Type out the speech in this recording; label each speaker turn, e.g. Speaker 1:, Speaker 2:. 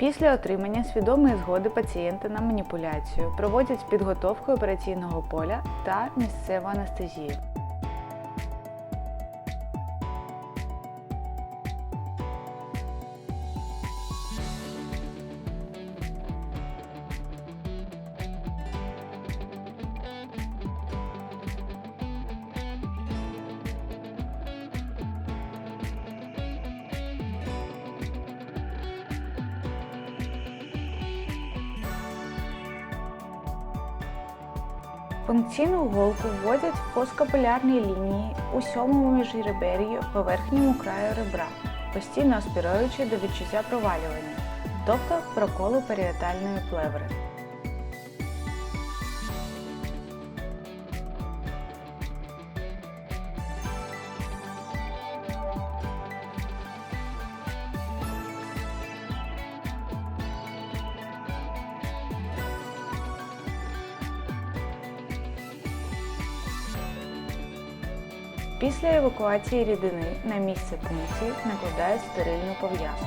Speaker 1: Після отримання свідомої згоди пацієнта на маніпуляцію проводять підготовку операційного поля та місцеву анестезію. Функційну голку вводять в посткапілярній лінії у сьомому міжребер'ї поверхньому краю ребра, постійно аспіруючи до відчуття провалювання, тобто проколу періетальної плеври. Після евакуації рідини на місце пункції накладають стерильну пов'язку.